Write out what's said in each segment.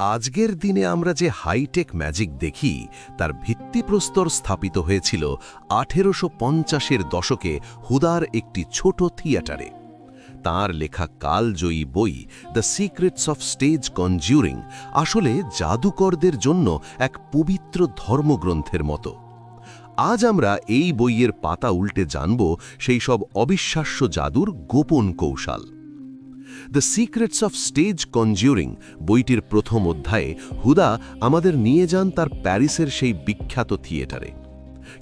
আজকের দিনে আমরা যে হাইটেক ম্যাজিক দেখি, তার ভিত্তিপ্রস্তর স্থাপিত হয়েছিল আঠেরোশো পঞ্চাশের দশকে হুদার একটি ছোট থিয়েটারে। তার লেখা কালজয়ী বই, the secrets of stage conjuring আসলে জাদুকরদের জন্য এক পবিত্র ধর্মগ্রন্থের মতো। আজ আমরা এই বইয়ের পাতা উল্টে জানব সেই সব অবিশ্বাস্য জাদুর গোপন কৌশল। The secrets of stage conjuring বইটির প্রথম অধ্যায়ে হুদা আমাদের নিয়ে যান তার প্যারিসের সেই বিখ্যাত থিয়েটারে।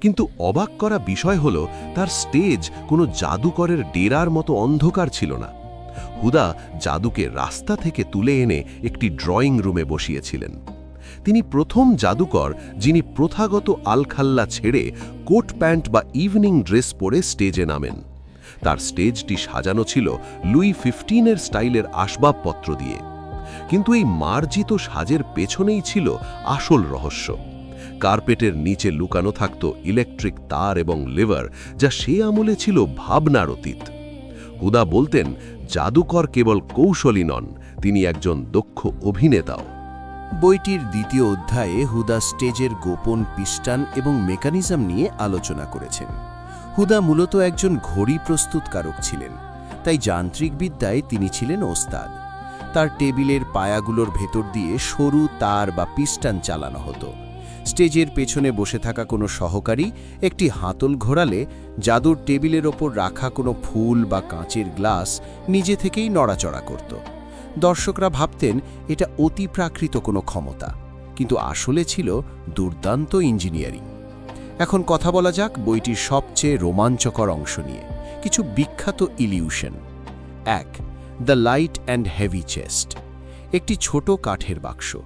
কিন্তু অবাক করা বিষয় হল, তার স্টেজ কোনো জাদুকরের ডেরার মতো অন্ধকার ছিল না। হুদা জাদুকে রাস্তা থেকে তুলে এনে একটি ড্রয়িং রুমে বসিয়েছিলেন। তিনি প্রথম জাদুকর, যিনি প্রথাগত আলখাল্লা ছেড়ে কোট প্যান্ট বা ইভিনিং ড্রেস পরে স্টেজে নামেন। তার স্টেজটি সাজানো ছিল লুই ফিফটিনের স্টাইলের আসবাবপত্র দিয়ে। কিন্তু এই মার্জিত সাজের পেছনেই ছিল আসল রহস্য। কার্পেটের নিচে লুকানো থাকত ইলেকট্রিক তার এবং লিভার, যা সে আমলে ছিল ভাবনার অতীত। হুদা বলতেন, জাদুকর কেবল কৌশলী নন, তিনি একজন দক্ষ অভিনেতাও। বইটির দ্বিতীয় অধ্যায়ে হুদা স্টেজের গোপন পিস্টান এবং মেকানিজম নিয়ে আলোচনা করেছেন। হুদা মূলত একজন ঘড়ি প্রস্তুতকারক ছিলেন, তাই যান্ত্রিক বিদ্যায় তিনি ছিলেন ওস্তাদ। তার টেবিলের পায়াগুলোর ভেতর দিয়ে সরু তার বা পিস্টান চালানো হতো। স্টেজের পেছনে বসে থাকা কোনো সহকারী একটি হাতল ঘোরালে জাদুর টেবিলের ওপর রাখা কোনো ফুল বা কাঁচের গ্লাস নিজে থেকেই নড়াচড়া করত। দর্শকরা ভাবতেন, এটা অতি প্রাকৃত কোনো ক্ষমতা, কিন্তু আসলে ছিল দুর্দান্ত ইঞ্জিনিয়ারিং। এখন কথা বলা যাক বইটির সবচেয়ে রোমাঞ্চকর অংশ নিয়ে। কিছু বিখ্যাত ইলিউশন। এক, the light and heavy chest. একটি ছোট কাঠের বাক্স।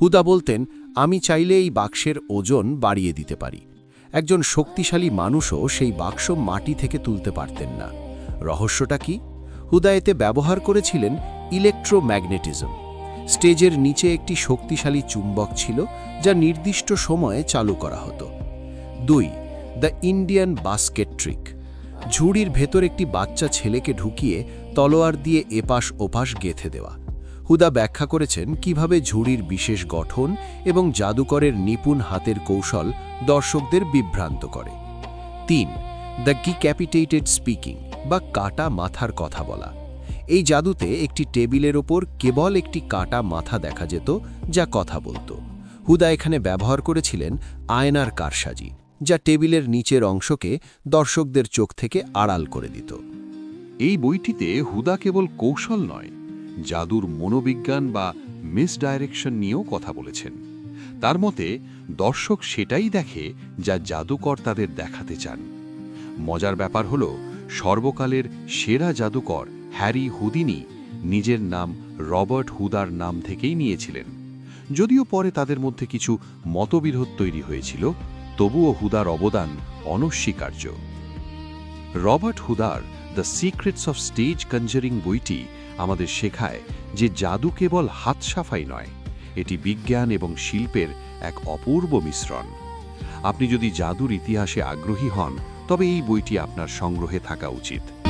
হুদা বলতেন, আমি চাইলে এই বাক্সের ওজন বাড়িয়ে দিতে পারি। একজন শক্তিশালী মানুষও সেই বাক্স মাটি থেকে তুলতে পারতেন না। রহস্যটা কি? হুদা এতে ব্যবহার করেছিলেন ইলেকট্রোম্যাগনেটিজম। স্টেজের নিচে একটি শক্তিশালী চুম্বক ছিল, যা নির্দিষ্ট সময়ে চালু করা হতো। দুই, দ্য ইন্ডিয়ান বাস্কেট ট্রিক। ঝুড়ির ভেতর একটি বাচ্চা ছেলেকে ঢুকিয়ে তলোয়ার দিয়ে এপাশ ওপাশ গেথে দেওয়া। হুদা ব্যাখ্যা করেছেন কীভাবে ঝুড়ির বিশেষ গঠন এবং জাদুকরের নিপুণ হাতের কৌশল দর্শকদের বিভ্রান্ত করে। তিন, দ্য ক্যাপিটেটেড স্পিকিং বা কাটা মাথার কথা বলা। এই জাদুতে একটি টেবিলের ওপর কেবল একটি কাটা মাথা দেখা যেত, যা কথা বলতো। হুদা এখানে ব্যবহার করেছিলেন আয়নার কারসাজি। যা টেবিলের নিচের অংশকে দর্শকদের চোখ থেকে আড়াল করে দিত। এই বইটিতে হুদা কেবল কৌশল নয়, জাদুর মনোবিজ্ঞান বা মিসডাইরেকশন নিয়েও কথা বলেছেন। তার মতে, দর্শক সেটাই দেখে যা জাদুকর তাদের দেখাতে চান। মজার ব্যাপার হল, সর্বকালের সেরা জাদুকর হ্যারি হুদিনি নিজের নাম রবার্ট হুদার নাম থেকেই নিয়েছিলেন। যদিও পরে তাদের মধ্যে কিছু মতবিরোধ তৈরি হয়েছিল তবুও হুদার অবদান অনস্বীকার্য। রবার্ট হুদার the secrets of stage conjuring বইটি আমাদের শেখায় যে জাদু কেবল হাত সাফাই নয়, এটি বিজ্ঞান এবং শিল্পের এক অপূর্ব মিশ্রণ। আপনি যদি জাদুর ইতিহাসে আগ্রহী হন, তবে এই বইটি আপনার সংগ্রহে থাকা উচিত।